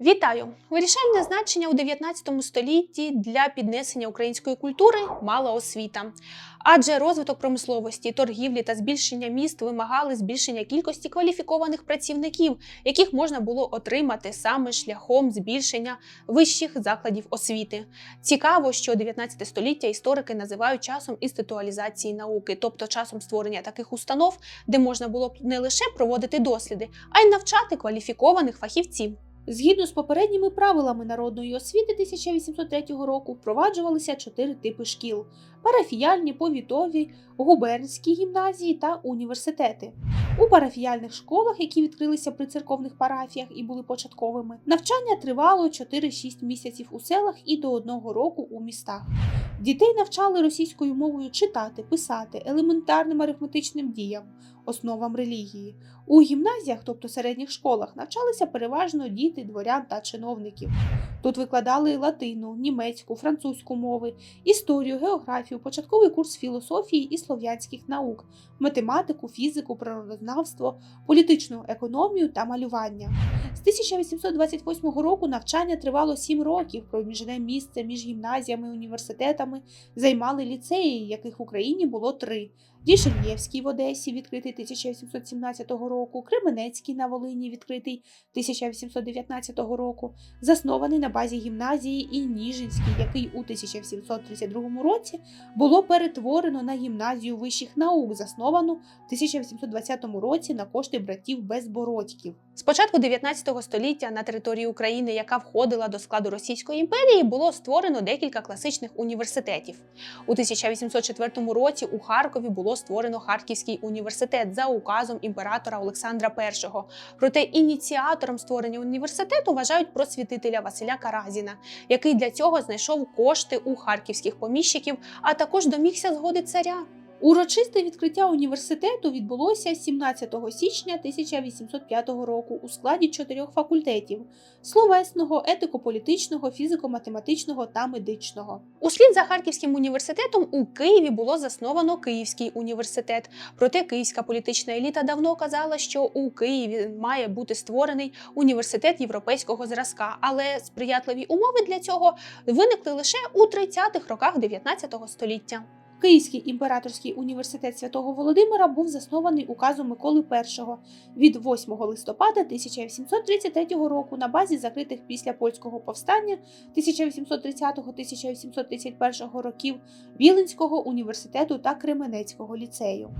Вітаю! Вирішальне значення у 19 столітті для піднесення української культури мала освіта. Адже розвиток промисловості, торгівлі та збільшення міст вимагали збільшення кількості кваліфікованих працівників, яких можна було отримати саме шляхом збільшення вищих закладів освіти. Цікаво, що 19 століття історики називають часом інституалізації науки, тобто часом створення таких установ, де можна було б не лише проводити досліди, а й навчати кваліфікованих фахівців. Згідно з попередніми правилами народної освіти 1803 року впроваджувалися чотири типи шкіл: парафіяльні, повітові, губернські гімназії та університети. У парафіяльних школах, які відкрилися при церковних парафіях і були початковими, навчання тривало 4-6 місяців у селах і до одного року у містах. Дітей навчали російською мовою читати, писати, елементарним арифметичним діям, основам релігії. У гімназіях, тобто середніх школах, навчалися переважно діти дворян та чиновників. Тут викладали латину, німецьку, французьку мови, історію, географію, початковий курс філософії і слов'янських наук, математику, фізику, природознавство, політичну економію та малювання. З 1828 року навчання тривало 7 років. Проміжне місце між гімназіями і університетами займали ліцеї, яких в Україні було три. Дішельєвський в Одесі, відкритий 1817 року, Кременецький на Волині, відкритий 1819 року, заснований на базі гімназії і який у 1732 році було перетворено на гімназію вищих наук, засновану в 1820 році на кошти братів Безбородьків. З початку 19 століття на території України, яка входила до складу Російської імперії, було створено декілька класичних університетів. У 1804 році у Харкові було створено Харківський університет за указом імператора Олександра І. Проте ініціатором створення університету вважають просвітителя Василя Каразіна, який для цього знайшов кошти у харківських поміщиків, а також домігся згоди царя. Урочисте відкриття університету відбулося 17 січня 1805 року у складі чотирьох факультетів: словесного, етико-політичного, фізико-математичного та медичного. Услід за Харківським університетом у Києві було засновано Київський університет. Проте київська політична еліта давно казала, що у Києві має бути створений університет європейського зразка, але сприятливі умови для цього виникли лише у 30-х роках 19 століття. Київський імператорський університет святого Володимира був заснований указом Миколи І від 8 листопада 1833 року на базі закритих після польського повстання 1830-1831 років Віленського університету та Кременецького ліцею.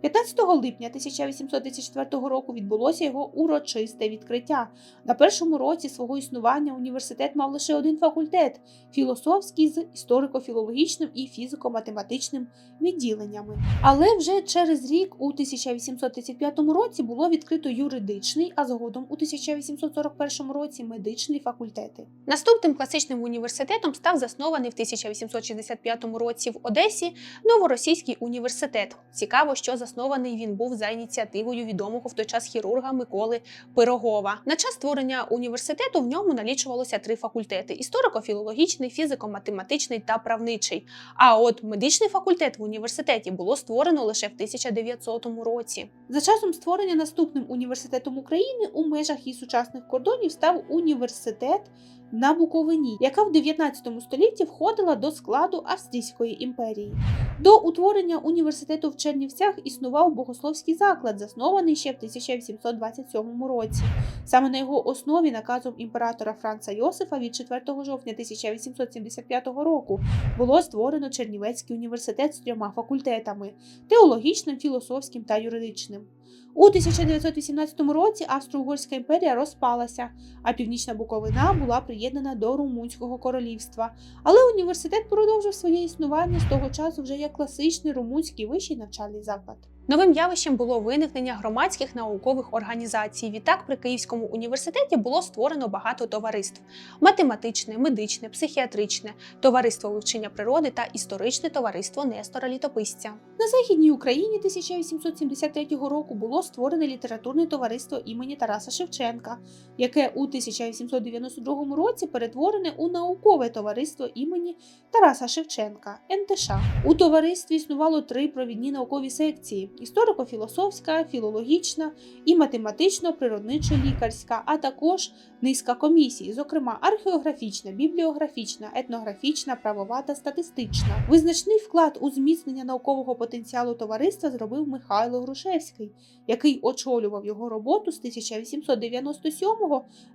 15 липня 1834 року відбулося його урочисте відкриття. На першому році свого існування університет мав лише один факультет філософський з історико-філологічним і фізико-математичним відділеннями. Але вже через рік, у 1835 році, було відкрито юридичний, а згодом у 1841 році медичний факультети. Наступним класичним університетом став заснований в 1865 році в Одесі Новоросійський університет. Цікаво, що заснований він був за ініціативою відомого в той час хірурга Миколи Пирогова. На час створення університету в ньому налічувалося три факультети: історико-філологічний, фізико-математичний та правничий. А от медичний факультет в університеті було створено лише в 1900 році. За часом створення наступним університетом України у межах її сучасних кордонів став університет на Буковині, яка в 19 столітті входила до складу Австрійської імперії. До утворення університету в Чернівцях існував богословський заклад, заснований ще в 1727 році. Саме на його основі наказом імператора Франца Йосифа від 4 жовтня 1875 року було створено Чернівецький університет з трьома факультетами теологічним, філософським та юридичним. У 1918 році Австро-Угорська імперія розпалася, а північна Буковина була приєднана до Румунського королівства. Але університет продовжив своє існування з того часу вже як класичний румунський вищий навчальний заклад. Новим явищем було виникнення громадських наукових організацій. Відтак при Київському університеті було створено багато товариств: математичне, медичне, психіатричне, товариство вивчення природи та історичне товариство Нестора Літописця. На Західній Україні 1873 року було створене літературне товариство імені Тараса Шевченка, яке у 1892 році перетворене у наукове товариство імені Тараса Шевченка НТШ. У товаристві існувало три провідні наукові секції: історико-філософська, філологічна і математично-природничо-лікарська, а також низка комісій, зокрема археографічна, бібліографічна, етнографічна, правова та статистична. Визначний вклад у зміцнення наукового потенціалу товариства зробив Михайло Грушевський, який очолював його роботу з 1897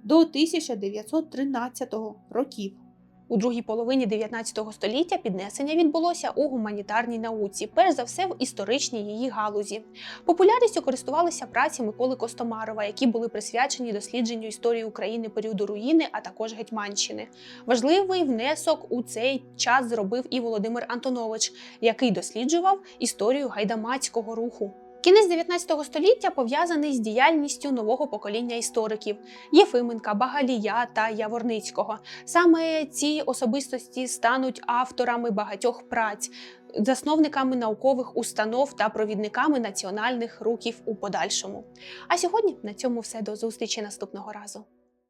до 1913 років. У другій половині 19 століття піднесення відбулося у гуманітарній науці, перш за все в історичній її галузі. Популярністю користувалися праці Миколи Костомарова, які були присвячені дослідженню історії України періоду руїни, а також Гетьманщини. Важливий внесок у цей час зробив і Володимир Антонович, який досліджував історію гайдамацького руху. Кінець 19 століття пов'язаний з діяльністю нового покоління істориків Єфименка, Багалія та Яворницького. Саме ці особистості стануть авторами багатьох праць, засновниками наукових установ та провідниками національних рухів у подальшому. А сьогодні на цьому все до зустрічі наступного разу.